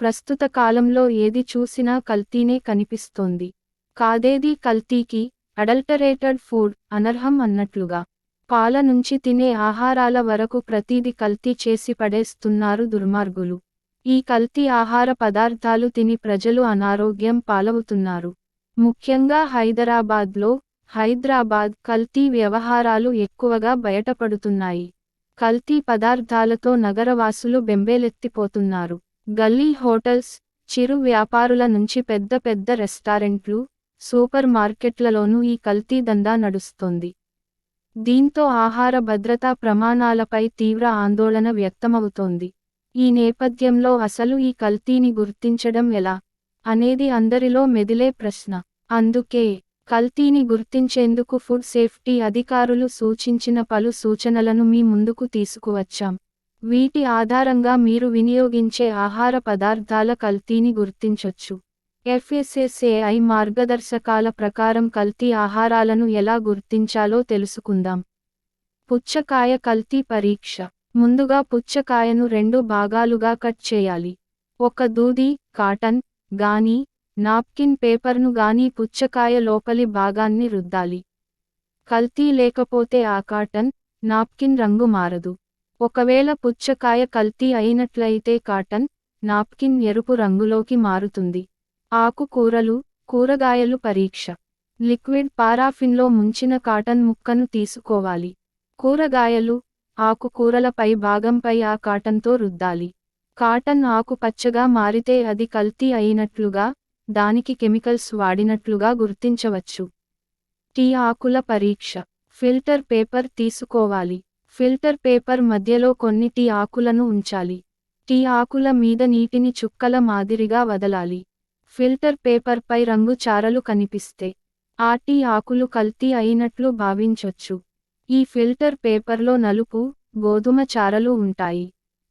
ప్రస్తుత కాలంలో ఏది చూసినా కల్తీనే కనిపిస్తోంది. కాదేది కల్తీకి? అడల్టరేటెడ్ ఫుడ్ అనర్హం అన్నట్లుగా. పాల నుంచి తినే ఆహారాల వరకు ప్రతీది కల్తీ చేసి పడేస్తున్నారు దుర్మార్గులు. ఈ కల్తీ ఆహార పదార్థాలు తిని ప్రజలు అనారోగ్యం పాలవుతున్నారు. ముఖ్యంగా హైదరాబాద్లో హైదరాబాద్ కల్తీ వ్యవహారాలు ఎక్కువగా బయటపడుతున్నాయి. కల్తీ పదార్థాలతో నగరవాసులు బెంబేలెత్తిపోతున్నారు. గల్లీ హోటల్స్ చిరు వ్యాపారుల నుంచి పెద్ద పెద్ద రెస్టారెంట్లు సూపర్ మార్కెట్లలోనూ ఈ కల్తీ దందా నడుస్తోంది. దీంతో ఆహార భద్రతా ప్రమాణాలపై తీవ్ర ఆందోళన వ్యక్తమవుతోంది. ఈ నేపథ్యంలో అసలు ఈ కల్తీని గుర్తించడం ఎలా? అనేది అందరిలో మెదిలే ప్రశ్న. అందుకే కల్తీని గుర్తించేందుకు ఫుడ్ సేఫ్టీ అధికారులు సూచించిన పలు సూచనలను మీ ముందుకు తీసుకువచ్చాం. వీటి ఆధారంగా మీరు వినియోగించే ఆహార పదార్థాల కల్తీని గుర్తించొచ్చు. ఎఫ్ఎస్ఎస్ఏఐ మార్గదర్శకాల ప్రకారం కల్తీ ఆహారాలను ఎలా గుర్తించాలో తెలుసుకుందాం. పుచ్చకాయ కల్తీ పరీక్ష. ముందుగా పుచ్చకాయను రెండు భాగాలుగా కట్ చేయాలి. ఒక దూది కాటన్ గాని నాప్కిన్ పేపర్ను గాని పుచ్చకాయ లోపలి భాగాన్ని రుద్దాలి. కల్తీ లేకపోతే ఆ కాటన్ నాప్కిన్ రంగు మారదు. ఒకవేళ పుచ్చకాయ కల్తీ అయినట్లయితే కాటన్ నాప్కిన్ ఎరుపు రంగులోకి మారుతుంది. ఆకుకూరలు కూరగాయలు పరీక్ష. లిక్విడ్ పారాఫిన్లో ముంచిన కాటన్ ముక్కను తీసుకోవాలి. కూరగాయలు ఆకుకూరల పై భాగంపై ఆ కాటన్తో రుద్దాలి. కాటన్ ఆకుపచ్చగా మారితే అది కల్తీ అయినట్లుగా దానికి కెమికల్స్ వాడినట్లుగా గుర్తించవచ్చు. టీ ఆకుల పరీక్ష. ఫిల్టర్ పేపర్ తీసుకోవాలి. ఫిల్టర్ పేపర్ మధ్యలో కొన్ని టీ ఆకులను ఉంచాలి. టీ ఆకుల మీద నీటిని చుక్కల మాదిరిగా వదలాలి. ఫిల్టర్ పేపర్పై రంగు చారలు కనిపిస్తే ఆ టీ ఆకులు కల్తీ అయినట్లు భావించొచ్చు. ఈ ఫిల్టర్ పేపర్లో నలుపు గోధుమ చారలు ఉంటాయి.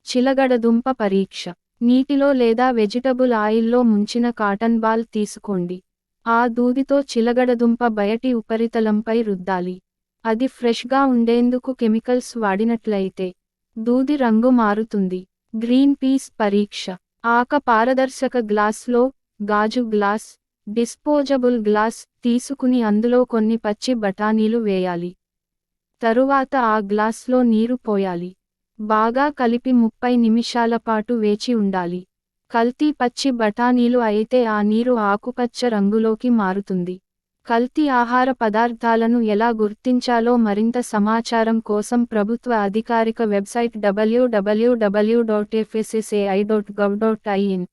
చిలగడదుంప పరీక్ష. నీటిలో లేదా వెజిటబుల్ ఆయిల్లో ముంచిన కాటన్ బాల్ తీసుకోండి. ఆ దూదితో చిలగడదుంప బయటి ఉపరితలంపై రుద్దాలి. అది ఫ్రెష్గా ఉండేందుకు కెమికల్స్ వాడినట్లయితే దూది రంగు మారుతుంది. గ్రీన్ పీస్ పరీక్ష. ఆక పారదర్శక గ్లాస్లో గాజు గ్లాస్ డిస్పోజబుల్ గ్లాస్ తీసుకుని అందులో కొన్ని పచ్చి బఠానీలు వేయాలి. తరువాత ఆ గ్లాస్లో నీరు పోయాలి. బాగా కలిపి ముప్పై నిమిషాల పాటు వేచి ఉండాలి. కల్తీ పచ్చి బఠానీలు అయితే ఆ నీరు ఆకుపచ్చ రంగులోకి మారుతుంది. కల్తీ ఆహార పదార్థాలను ఎలా గుర్తించాలో మరింత సమాచారం కోసం ప్రభుత్వ అధికారిక website WWW dot FSSAI dot gov dot in